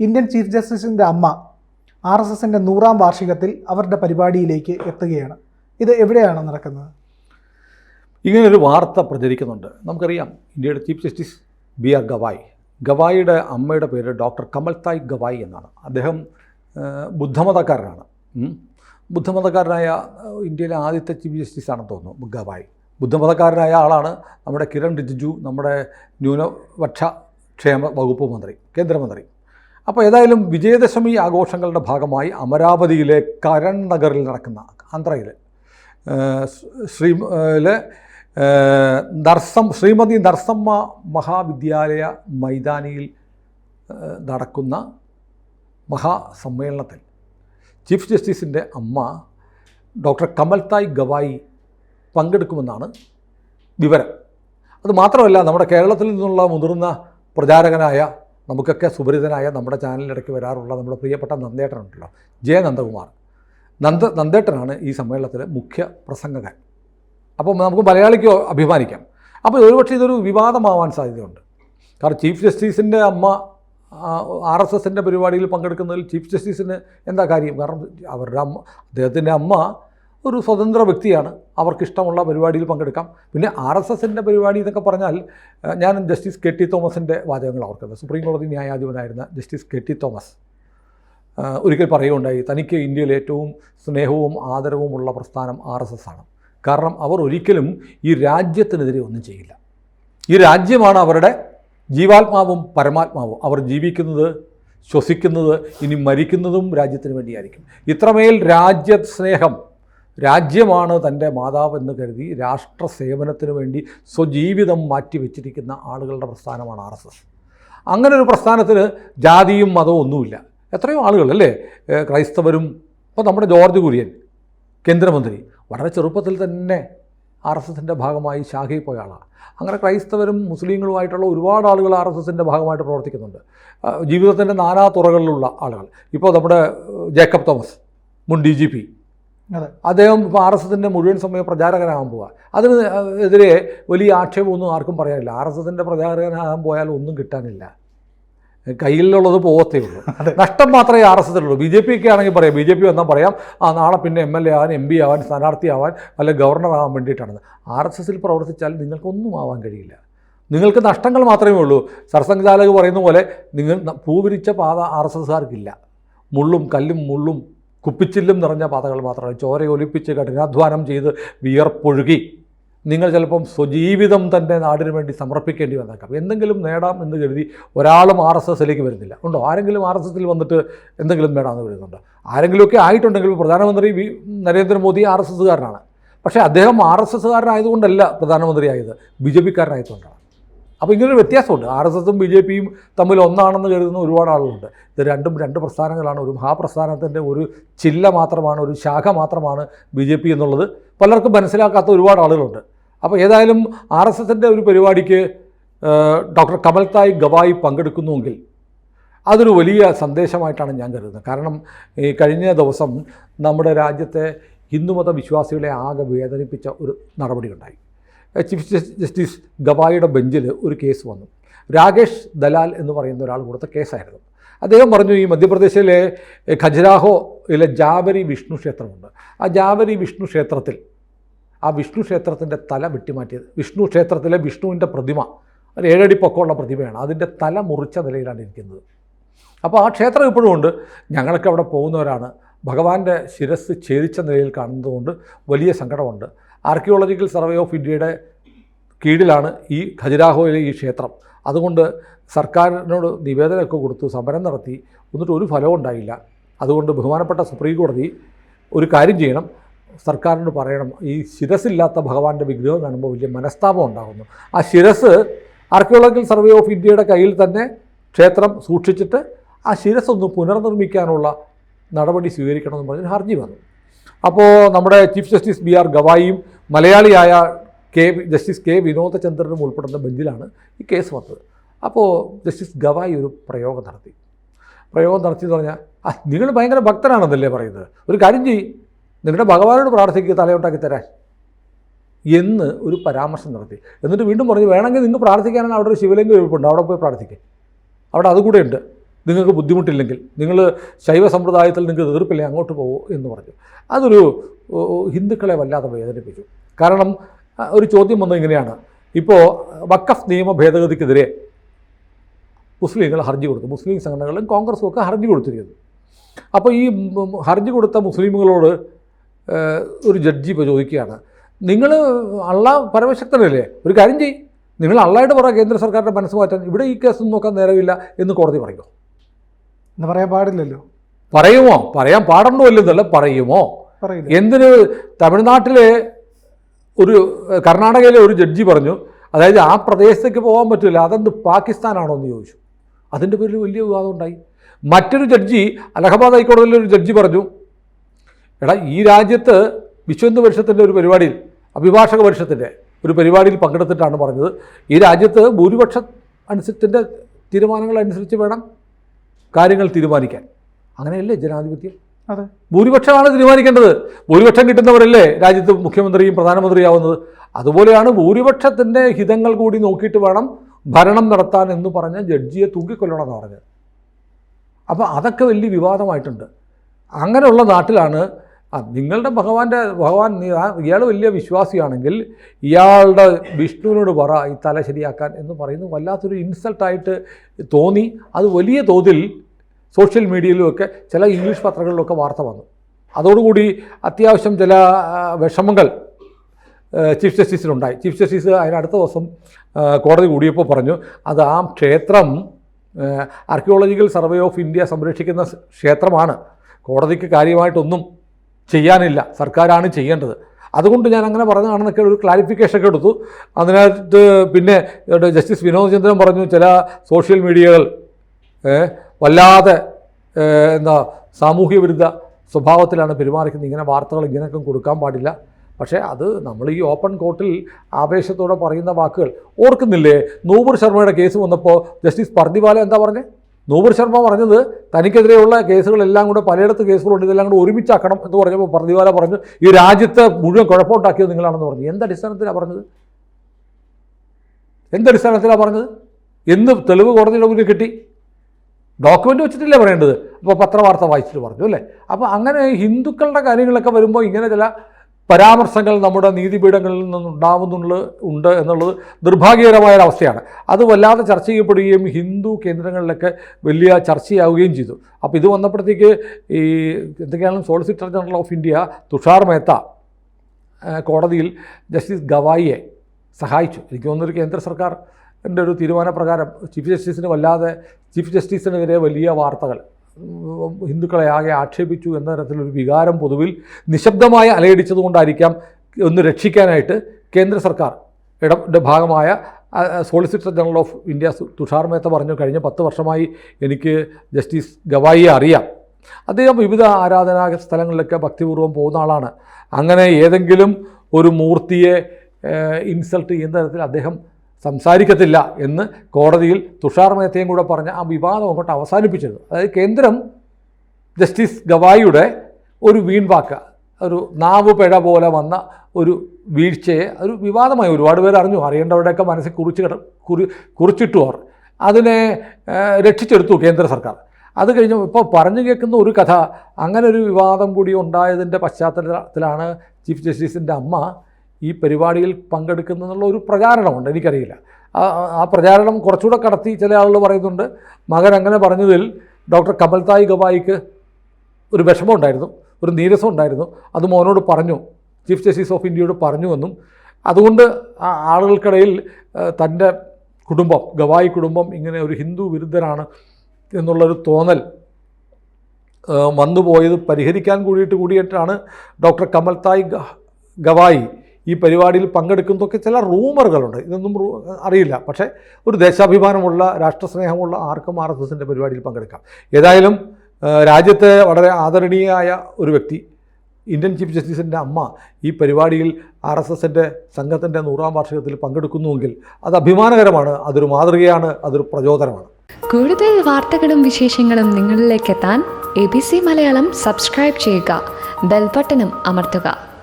Indian chief ജസ്റ്റിസിന്റെ അമ്മ R S എസിന്റെ നൂറാം വാർഷികത്തിൽ അവരുടെ പരിപാടിയിലേക്ക് എത്തുകയാണ്. ഇത് എവിടെയാണ് നടക്കുന്നത്? ഇങ്ങനൊരു വാർത്ത പ്രചരിക്കുന്നുണ്ട്. നമുക്കറിയാം ഇന്ത്യയുടെ chief justice B R Gavai. ഗവായിയുടെ അമ്മയുടെ പേര് ഡോക്ടർ കമൽതായ് ഗവായ് എന്നാണ്. അദ്ദേഹം ബുദ്ധമതക്കാരനാണ്. ബുദ്ധമതക്കാരനായ ഇന്ത്യയിലെ ആദ്യത്തെ ചീഫ് ജസ്റ്റിസ് ആണെന്ന് തോന്നുന്നു ഗവായ്. ബുദ്ധമതക്കാരനായ ആളാണ് നമ്മുടെ കിരൺ റിജിജു നമ്മുടെ ന്യൂനപക്ഷ ക്ഷേമ വകുപ്പ് മന്ത്രി കേന്ദ്രമന്ത്രി. അപ്പോൾ ഏതായാലും വിജയദശമി ആഘോഷങ്ങളുടെ ഭാഗമായി അമരാവതിയിലെ കരൺ നഗറിൽ നടക്കുന്ന ആന്ധ്രയിലെ ശ്രീ നർസം ശ്രീമതി നർസമ്മ മഹാവിദ്യാലയ മൈതാനിയിൽ നടക്കുന്ന മഹാസമ്മേളനത്തിൽ ചീഫ് ജസ്റ്റിസിന്റെ അമ്മ ഡോക്ടർ കമൽതായ് ഗവായി പങ്കെടുക്കുമെന്നാണ് വിവരം. അത് മാത്രമല്ല നമ്മുടെ കേരളത്തിൽ നിന്നുള്ള മുതിർന്ന പ്രചാരകനായ നമുക്കൊക്കെ സുപരിതനായ നമ്മുടെ ചാനലിലിടയ്ക്ക് വരാറുള്ള നമ്മുടെ പ്രിയപ്പെട്ട നന്ദേട്ടനുണ്ടല്ലോ ജയ നന്ദകുമാർ. നന്ദ നന്ദേട്ടനാണ് ഈ സമ്മേളനത്തിലെ മുഖ്യ പ്രസംഗകൻ. അപ്പോൾ നമുക്ക് മലയാളിക്ക് അഭിമാനിക്കാം. അപ്പോൾ ഒരുപക്ഷെ ഇതൊരു വിവാദമാവാൻ സാധ്യതയുണ്ട്. കാരണം ചീഫ് ജസ്റ്റിസിന്റെ അമ്മ ആർ എസ് എസിന്റെ പരിപാടിയിൽ പങ്കെടുക്കുന്നതിൽ ചീഫ് ജസ്റ്റിസിന് എന്താ കാര്യം? കാരണം അവരുടെ അമ്മ അദ്ദേഹത്തിന്റെ അമ്മ ഒരു സ്വതന്ത്ര വ്യക്തിയാണ്. അവർക്കിഷ്ടമുള്ള പരിപാടിയിൽ പങ്കെടുക്കാം. പിന്നെ ആർ എസ് എസിന്റെ പരിപാടി എന്നൊക്കെ പറഞ്ഞാൽ ഞാൻ ജസ്റ്റിസ് കെ ടി തോമസിന്റെ വാചകങ്ങൾ ഓർക്കുന്നത്. സുപ്രീം കോടതി ന്യായാധിപനായിരുന്ന ജസ്റ്റിസ് കെ ടി തോമസ് ഒരിക്കൽ പറയുകയുണ്ടായി തനിക്ക് ഇന്ത്യയിൽ ഏറ്റവും സ്നേഹവും ആദരവുമുള്ള പ്രസ്ഥാനം ആർ എസ് എസ് ആണ്. കാരണം അവർ ഒരിക്കലും ഈ രാജ്യത്തിനെതിരെ ഒന്നും ചെയ്യില്ല. ഈ രാജ്യമാണ് അവരുടെ ജീവാത്മാവും പരമാത്മാവും. അവർ ജീവിക്കുന്നത് ശ്വസിക്കുന്നത് ഇനി മരിക്കുന്നതും രാജ്യത്തിന് വേണ്ടിയായിരിക്കും. ഇത്രമേൽ രാജ്യസ്നേഹം രാജ്യമാണ് തന്റെ മാതാവെന്ന് കരുതി രാഷ്ട്ര സേവനത്തിന് വേണ്ടി സ്വജീവിതം മാറ്റിവെച്ചിരിക്കുന്ന ആളുകളുടെ പ്രസ്ഥാനമാണ് ആർ എസ് എസ്. അങ്ങനെ ഒരു പ്രസ്ഥാനത്തിൽ ജാതിയും മതവും ഒന്നുമില്ല. എത്രയോ ആളുകൾ അല്ലേ? ക്രൈസ്തവരും ഇപ്പോൾ നമ്മുടെ ജോർജ് കുര്യൻ കേന്ദ്രമന്ത്രി വളരെ ചെറുപ്പത്തിൽ തന്നെ ആർ എസ് എസിന്റെ ഭാഗമായി ശാഖയിൽ പോയ ആളാണ്. അങ്ങനെ ക്രൈസ്തവരും മുസ്ലിങ്ങളുമായിട്ടുള്ള ഒരുപാട് ആളുകൾ ആർ എസ് എസിന്റെ ഭാഗമായിട്ട് പ്രവർത്തിക്കുന്നുണ്ട്. ജീവിതത്തിന്റെ നാനാ തുറകളിലുള്ള ആളുകൾ. ഇപ്പോൾ നമ്മുടെ ജേക്കബ് തോമസ് മുൻ ഡി ജി പി. അതെ. അദ്ദേഹം ഇപ്പോൾ ആർ എസ് എസിന്റെ മുഴുവൻ സമയം പ്രചാരകനാകാൻ പോവുക അതിന് എതിരെ വലിയ ആക്ഷേപമൊന്നും ആർക്കും പറയാനില്ല. ആർ എസ് എസിന്റെ പ്രചാരകനാകാൻ പോയാൽ ഒന്നും കിട്ടാനില്ല. കയ്യിലുള്ളത് പോകത്തേ ഉള്ളൂ. നഷ്ടം മാത്രമേ ആർ എസ് എസിലുള്ളൂ ബി ജെ പി ഒക്കെ ആണെങ്കിൽ പറയാം. ബി ജെ പി വന്നാൽ പറയാം ആ നാളെ പിന്നെ എം എൽ എ ആവാൻ എം പി ആവാൻ സ്ഥാനാർത്ഥി ആവാൻ അല്ലെ ഗവർണർ ആവാൻ വേണ്ടിയിട്ടാണ്. ആർ എസ് എസിൽ പ്രവർത്തിച്ചാൽ നിങ്ങൾക്കൊന്നും ആവാൻ കഴിയില്ല. നിങ്ങൾക്ക് നഷ്ടങ്ങൾ മാത്രമേ ഉള്ളൂ. സർസംഘചാലക് പറയുന്ന പോലെ നിങ്ങൾ പൂവിരിച്ച പാത ആർ എസ് എസ്സുകാർക്കില്ല മുള്ളും കല്ലും മുള്ളും കുപ്പിച്ചില്ലും നിറഞ്ഞ പാതകൾ മാത്രമാണ് ചോരയൊലിപ്പിച്ച് കഠിനാധ്വാനം ചെയ്ത് വിയർപ്പൊഴുകി. നിങ്ങൾ ചിലപ്പം സ്വജീവിതം തന്നെ നാടിന് വേണ്ടി സമർപ്പിക്കേണ്ടി വന്നേക്കാം. എന്തെങ്കിലും നേടാം എന്ന് കരുതി ഒരാളും ആർ എസ് എസിലേക്ക് വരുന്നില്ല. ഉണ്ടോ? ആരെങ്കിലും ആർ എസ് എസിൽ വന്നിട്ട് എന്തെങ്കിലും നേടാമെന്ന് വരുന്നുണ്ടോ ആരെങ്കിലുമൊക്കെ ആയിട്ടുണ്ടെങ്കിൽ പ്രധാനമന്ത്രി നരേന്ദ്രമോദി ആർ എസ് എസ്സുകാരനാണ്. പക്ഷേ അദ്ദേഹം ആർ എസ് എസ്സുകാരനായതുകൊണ്ടല്ല പ്രധാനമന്ത്രിയായത്. ബി ജെ പിക്കാരനായതുകൊണ്ടാണ്. അപ്പോൾ ഇങ്ങനൊരു വ്യത്യാസമുണ്ട്. ആർ എസ് എസും ബി ജെ പിയും തമ്മിൽ ഒന്നാണെന്ന് കരുതുന്ന ഒരുപാട് ആളുകളുണ്ട്. ഇത് രണ്ടും രണ്ട് പ്രസ്ഥാനങ്ങളാണ്. ഒരു മഹാപ്രസ്ഥാനത്തിന്റെ ഒരു ചില്ല മാത്രമാണ് ഒരു ശാഖ മാത്രമാണ് ബി ജെ പി എന്നുള്ളത് പലർക്കും മനസ്സിലാക്കാത്ത ഒരുപാട് ആളുകളുണ്ട്. അപ്പോൾ ഏതായാലും ആർ എസ് എസിന്റെ ഒരു പരിപാടിക്ക് ഡോക്ടർ കമൽതായ് ഗവായി പങ്കെടുക്കുന്നുവെങ്കിൽ അതൊരു വലിയ സന്ദേശമായിട്ടാണ് ഞാൻ കരുതുന്നത്. കാരണം ഈ കഴിഞ്ഞ ദിവസം നമ്മുടെ രാജ്യത്തെ ഹിന്ദുമത വിശ്വാസികളെ ആകെ വേദനിപ്പിച്ച ഒരു നടപടിയുണ്ടായി. ചീഫ് ജസ്- ജസ്റ്റിസ് ഗവായിയുടെ ബെഞ്ചിൽ ഒരു കേസ് വന്നു. രാകേഷ് ദലാൽ എന്ന് പറയുന്ന ഒരാൾ കൊടുത്ത കേസായിരുന്നു. അദ്ദേഹം പറഞ്ഞു ഈ മധ്യപ്രദേശിലെ ഖജരാഹോയിലെ ജാവരി വിഷ്ണു ക്ഷേത്രമുണ്ട്. ആ ജാവരി വിഷ്ണു ക്ഷേത്രത്തിൽ ആ വിഷ്ണു ക്ഷേത്രത്തിന്റെ തല വെട്ടിമാറ്റിയത് വിഷ്ണു ക്ഷേത്രത്തിലെ വിഷ്ണുവിന്റെ പ്രതിമ ഒരു ഏഴടി പൊക്കമുള്ള പ്രതിമയാണ് അതിന്റെ തല മുറിച്ച നിലയിലാണ് ഇരിക്കുന്നത്. അപ്പോൾ ആ ക്ഷേത്രം ഇപ്പോഴും ഉണ്ട്. ഞങ്ങളൊക്കെ അവിടെ പോകുന്നവരാണ്. ഭഗവാന്റെ ശിരസ് ഛേദിച്ച നിലയിൽ കാണുന്നതുകൊണ്ട് വലിയ സങ്കടമുണ്ട്. ആർക്കിയോളജിക്കൽ സർവേ ഓഫ് ഇന്ത്യയുടെ കീഴിലാണ് ഈ ഖജുരാഹോയിലെ ഈ ക്ഷേത്രം. അതുകൊണ്ട് സർക്കാരിനോട് നിവേദനമൊക്കെ കൊടുത്തു സമരം നടത്തി. എന്നിട്ട് ഒരു ഫലവും ഉണ്ടായില്ല. അതുകൊണ്ട് ബഹുമാനപ്പെട്ട സുപ്രീം കോടതി ഒരു കാര്യം ചെയ്യണം. സർക്കാരിനോട് പറയണം. ഈ ശിരസില്ലാത്ത ഭഗവാന്റെ വിഗ്രഹം കാണുമ്പോൾ വലിയ മനസ്താപം ഉണ്ടാകുന്നു. ആ ശിരസ് ആർക്കിയോളജിക്കൽ സർവേ ഓഫ് ഇന്ത്യയുടെ കയ്യിൽ തന്നെ ക്ഷേത്രം സൂക്ഷിച്ചിട്ട് ആ ശിരസ് ഒന്ന് പുനർനിർമ്മിക്കാനുള്ള നടപടി സ്വീകരിക്കണമെന്ന് പറഞ്ഞ് ഹർജി വന്നു. അപ്പോൾ നമ്മുടെ ചീഫ് ജസ്റ്റിസ് ബി ആർ ഗവായിയും മലയാളിയായ കെ ജസ്റ്റിസ് കെ വിനോദചന്ദ്രനും ഉൾപ്പെടുന്ന ബെഞ്ചിലാണ് ഈ കേസ് വന്നത്. അപ്പോൾ ജസ്റ്റിസ് ഗവായി ഒരു പ്രയോഗം നടത്തി. പ്രയോഗം നടത്തി എന്ന് പറഞ്ഞാൽ ആ നിങ്ങൾ ഭയങ്കര ഭക്തനാണെന്നല്ലേ പറയുന്നത്. ഒരു കാര്യം ചെയ്യും നിങ്ങളുടെ ഭഗവാനോട് പ്രാർത്ഥിക്കുക തലയോട്ടാക്കി തരാൻ. എന്ന് ഒരു പരാമർശം നടത്തി. എന്നിട്ട് വീണ്ടും പറഞ്ഞു വേണമെങ്കിൽ നിങ്ങൾ പ്രാർത്ഥിക്കാനാണ് അവിടെ ഒരു ശിവലിംഗം ഇരിപ്പുണ്ട് അവിടെ പോയി പ്രാർത്ഥിക്കുക അവിടെ അതുകൂടെ ഉണ്ട്. നിങ്ങൾക്ക് ബുദ്ധിമുട്ടില്ലെങ്കിൽ നിങ്ങൾ ശൈവ സമ്പ്രദായത്തിൽ നിങ്ങൾക്ക് എതിർപ്പില്ല അങ്ങോട്ട് പോകുമോ എന്ന് പറഞ്ഞു. അതൊരു ഹിന്ദുക്കളെ വല്ലാതെ വേദനിപ്പിച്ചു. കാരണം ഒരു ചോദ്യം വന്നത് ഇങ്ങനെയാണ്. ഇപ്പോൾ വക്കഫ് നിയമ ഭേദഗതിക്കെതിരെ മുസ്ലിങ്ങൾ ഹർജി കൊടുത്തു. മുസ്ലിം സംഘടനകളും കോൺഗ്രസും ഒക്കെ ഹർജി കൊടുത്തിരിക്കുന്നു. അപ്പോൾ ഈ ഹർജി കൊടുത്ത മുസ്ലിമുകളോട് ഒരു ജഡ്ജി ഇപ്പോൾ ചോദിക്കുകയാണ്. നിങ്ങൾ അള്ള പരമശക്തനല്ലേ? ഒരു കാര്യം ചെയ്യും. നിങ്ങൾ അള്ളായിട്ട് പറ കേന്ദ്ര സർക്കാരിന്റെ മനസ്സ് മാറ്റാൻ ഇവിടെ ഈ കേസൊന്നും നോക്കാൻ നേരമില്ല എന്ന് കോടതി പറയുമോ എന്ന് പറയാൻ പാടില്ലല്ലോ. പറയുമോ? പറയാൻ പാടുണ്ടോ ഇല്ലെന്നല്ല പറയുമോ? എന്തിന് തമിഴ്നാട്ടിലെ ഒരു കർണാടകയിലെ ഒരു ജഡ്ജി പറഞ്ഞു അതായത് ആ പ്രദേശത്തേക്ക് പോകാൻ പറ്റില്ല അതെന്ത് പാകിസ്ഥാനാണോ എന്ന് ചോദിച്ചു. അതിന്റെ പേരിൽ വലിയ വിവാദം ഉണ്ടായി. മറ്റൊരു ജഡ്ജി അലഹബാദ് ഹൈക്കോടതിയിലെ ഒരു ജഡ്ജി പറഞ്ഞു എടാ ഈ രാജ്യത്ത് വിശ്വഹിന്ദു പരിഷത്തിന്റെ ഒരു പരിപാടിയിൽ അഭിഭാഷക പരിഷത്തിന്റെ ഒരു പരിപാടിയിൽ പങ്കെടുത്തിട്ടാണ് പറഞ്ഞത്. ഈ രാജ്യത്ത് ഭൂരിപക്ഷ അനുസരിച്ചിന്റെ തീരുമാനങ്ങൾ അനുസരിച്ച് വേണം കാര്യങ്ങൾ തീരുമാനിക്കാൻ. അങ്ങനെയല്ലേ ജനാധിപത്യം? അതെ. ഭൂരിപക്ഷമാണ് തീരുമാനിക്കേണ്ടത്. ഭൂരിപക്ഷം കിട്ടുന്നവരല്ലേ രാജ്യത്ത് മുഖ്യമന്ത്രിയും പ്രധാനമന്ത്രിയാവുന്നത്? അതുപോലെയാണ് ഭൂരിപക്ഷത്തിന്റെ ഹിതങ്ങൾ കൂടി നോക്കിയിട്ട് വേണം ഭരണം നടത്താൻ എന്ന് പറഞ്ഞ ജഡ്ജിയെ തൂക്കിക്കൊല്ലണമെന്ന് പറഞ്ഞത്. അപ്പോൾ അതൊക്കെ വലിയ വിവാദമായിട്ടുണ്ട്. അങ്ങനെയുള്ള നാട്ടിലാണ് ആ, നിങ്ങളുടെ ഭഗവാന്റെ ഭഗവാൻ ഇയാൾ വലിയ വിശ്വാസിയാണെങ്കിൽ ഇയാളുടെ വിഷ്ണുവിനോട് പറ ഈ തല ശരിയാക്കാൻ എന്ന് പറയുന്നത് വല്ലാത്തൊരു ഇൻസൾട്ടായിട്ട് തോന്നി. അത് വലിയ തോതിൽ സോഷ്യൽ മീഡിയയിലുമൊക്കെ ചില ഇംഗ്ലീഷ് പത്രങ്ങളിലൊക്കെ വാർത്ത വന്നു. അതോടുകൂടി അത്യാവശ്യം ചില വിഷമങ്ങൾ ചീഫ് ജസ്റ്റിസിനുണ്ടായി ചീഫ് ജസ്റ്റിസ് അതിനടുത്ത ദിവസം കോടതി കൂടിയപ്പോൾ പറഞ്ഞു അത് ആ ക്ഷേത്രം ആർക്കിയോളജിക്കൽ സർവേ ഓഫ് ഇന്ത്യ സംരക്ഷിക്കുന്ന ക്ഷേത്രമാണ്. കോടതിക്ക് കാര്യമായിട്ടൊന്നും ചെയ്യാനില്ല. സർക്കാരാണ് ചെയ്യേണ്ടത്. അതുകൊണ്ട് ഞാൻ അങ്ങനെ പറഞ്ഞതാണെന്നൊക്കെ ഒരു ക്ലാരിഫിക്കേഷൻ ഒക്കെ എടുത്തു. അതിനകത്ത് പിന്നെ ജസ്റ്റിസ് വിനോദ് ചന്ദ്രൻ പറഞ്ഞു ചില സോഷ്യൽ മീഡിയകൾ വല്ലാതെ എന്താ സാമൂഹ്യ വിരുദ്ധ സ്വഭാവത്തിലാണ് പെരുമാറിക്കുന്നത് ഇങ്ങനെ വാർത്തകൾ ഇങ്ങനെയൊക്കെ കൊടുക്കാൻ പാടില്ല. പക്ഷേ അത് നമ്മൾ ഈ ഓപ്പൺ കോർട്ടിൽ ആവേശത്തോടെ പറയുന്ന വാക്കുകൾ ഓർക്കുന്നില്ലേ? നൂപുർ ശർമ്മയുടെ കേസ് വന്നപ്പോൾ ജസ്റ്റിസ് പർദിവാല എന്താ പറഞ്ഞത് നൂപുർ ശർമ്മ പറഞ്ഞത് തനിക്കെതിരെയുള്ള കേസുകളെല്ലാം കൂടെ പലയിടത്ത് കേസുകളുണ്ട് ഇതെല്ലാം കൂടെ ഒരുമിച്ചാക്കണം എന്ന് പറഞ്ഞപ്പോൾ പ്രതിവാല പറഞ്ഞു ഈ രാജ്യത്തെ മുഴുവൻ കുഴപ്പമുണ്ടാക്കിയത് നിങ്ങളാണെന്ന് പറഞ്ഞു. എന്തടിസ്ഥാനത്തിലാണ് പറഞ്ഞത്? എന്തടിസ്ഥാനത്തിലാണ് പറഞ്ഞത്? എന്ന് തെളിവ് കോടതിയുടെ മുന്നിൽ കിട്ടി. ഡോക്യുമെന്റ് വെച്ചിട്ടില്ലേ പറയേണ്ടത്? അപ്പോൾ പത്രവാർത്ത വായിച്ചിട്ട് പറഞ്ഞു അല്ലേ? അപ്പോൾ അങ്ങനെ ഹിന്ദുക്കളുടെ കാര്യങ്ങളൊക്കെ വരുമ്പോൾ ഇങ്ങനെ ചില പരാമർശങ്ങൾ നമ്മുടെ നീതിപീഠങ്ങളിൽ നിന്നുണ്ടാവുന്നുള്ള ഉണ്ട് എന്നുള്ളത് നിർഭാഗ്യകരമായ ഒരു അവസ്ഥയാണ് അത് വല്ലാതെ ചർച്ച ചെയ്യപ്പെടുകയും ഹിന്ദു കേന്ദ്രങ്ങളിലൊക്കെ വലിയ ചർച്ചയാവുകയും ചെയ്തു. അപ്പോൾ ഇത് വന്നപ്പോഴത്തേക്ക് ഈ എന്തൊക്കെയാണ് solicitor general of India Tushar Mehta കോടതിയിൽ ജസ്റ്റിസ് ഗവായിയെ സഹായിച്ചു. എനിക്ക് തോന്നുന്നൊരു കേന്ദ്ര സർക്കാർ എന്റെ ഒരു തീരുമാനപ്രകാരം ചീഫ് ജസ്റ്റിസിന് വല്ലാതെ ചീഫ് ജസ്റ്റിസിനെതിരെ വലിയ വാർത്തകൾ ഹിന്ദുക്കളെ ആകെ ആക്ഷേപിച്ചു എന്ന തരത്തിലൊരു വികാരം പൊതുവിൽ നിശബ്ദമായി അലയടിച്ചതുകൊണ്ടായിരിക്കാം ഒന്ന് രക്ഷിക്കാനായിട്ട് കേന്ദ്ര സർക്കാർ ഇടപെട്ട ഭാഗമായ solicitor general of India Tushar Mehta പറഞ്ഞു കഴിഞ്ഞ പത്ത് വർഷമായി എനിക്ക് ജസ്റ്റിസ് ഗവായിയെ അറിയാം. അദ്ദേഹം വിവിധ ആരാധനാ സ്ഥലങ്ങളിലൊക്കെ ഭക്തിപൂർവം പോകുന്ന ആളാണ്. അങ്ങനെ ഏതെങ്കിലും ഒരു മൂർത്തിയെ ഇൻസൾട്ട് ചെയ്യുന്ന തരത്തിൽ അദ്ദേഹം സംസാരിക്കത്തില്ല എന്ന് കോടതിയിൽ തുഷാർ മേത്തയും കൂടെ പറഞ്ഞ ആ വിവാദം അങ്ങോട്ട് അവസാനിപ്പിച്ചത് അതായത് കേന്ദ്രം ജസ്റ്റിസ് ഗവായിയുടെ ഒരു വീൺവാക്ക് ഒരു നാവ് പിഴ പോലെ വന്ന ഒരു വീഴ്ചയെ ഒരു വിവാദമായി ഒരുപാട് പേർ അറിഞ്ഞു. അറിയേണ്ടവരുടെയൊക്കെ മനസ്സിൽ കുറിച്ച് കുറി കുറിച്ചിട്ടു അവർ. അതിനെ രക്ഷിച്ചെടുത്തു കേന്ദ്ര സർക്കാർ. അത് കഴിഞ്ഞ് ഇപ്പോൾ പറഞ്ഞു കേൾക്കുന്ന ഒരു കഥ അങ്ങനെ ഒരു വിവാദം കൂടി ഉണ്ടായതിന്റെ പശ്ചാത്തലത്തിലാണ് ചീഫ് ജസ്റ്റിസിന്റെ അമ്മ ഈ പരിപാടിയിൽ പങ്കെടുക്കുന്നുള്ള ഒരു പ്രചാരണമുണ്ട്. എനിക്കറിയില്ല. ആ- പ്രചാരണം കുറച്ചുകൂടെ കടത്തി ചില ആളുകൾ പറയുന്നുണ്ട്. മകൻ അങ്ങനെ പറഞ്ഞതിൽ ഡോക്ടർ കമൽതായ് ഗവായിക്ക് ഒരു വിഷമം ഉണ്ടായിരുന്നു ഒരു നീരസം ഉണ്ടായിരുന്നു അത് മോനോട് പറഞ്ഞു ചീഫ് ജസ്റ്റിസ് ഓഫ് ഇന്ത്യയോട് പറഞ്ഞുവെന്നും അതുകൊണ്ട് ആളുകൾക്കിടയിൽ തന്റെ കുടുംബം ഗവായി കുടുംബം ഇങ്ങനെ ഒരു ഹിന്ദു വിരുദ്ധരാണ് എന്നുള്ളൊരു തോന്നൽ വന്നുപോയത് പരിഹരിക്കാൻ കൂടിയിട്ട് കൂടിയിട്ടാണ് ഡോക്ടർ കമൽതായ് ഗവായി ഈ പരിപാടിയിൽ പങ്കെടുക്കുന്നതൊക്കെ ചില റൂമറുകളുണ്ട്. ഇതൊന്നും അറിയില്ല. പക്ഷേ ഒരു ദേശാഭിമാനമുള്ള രാഷ്ട്രസ്നേഹമുള്ള ആർക്കും ആർ എസ് എസിന്റെ പരിപാടിയിൽ പങ്കെടുക്കാം. ഏതായാലും രാജ്യത്തെ വളരെ ആദരണീയമായ ഒരു വ്യക്തി ഇന്ത്യൻ ചീഫ് ജസ്റ്റിസിന്റെ അമ്മ ഈ പരിപാടിയിൽ ആർ എസ് എസിന്റെ സംഘത്തിന്റെ നൂറാം വാർഷികത്തിൽ പങ്കെടുക്കുന്നുവെങ്കിൽ അത് അഭിമാനകരമാണ് അതൊരു മാതൃകയാണ് അതൊരു പ്രചോദനമാണ്. കൂടുതൽ വാർത്തകളും വിശേഷങ്ങളും നിങ്ങളിലേക്ക് എത്താൻ A B C Malayalam subscribe ചെയ്യുക ബെൽബട്ടനും അമർത്തുക.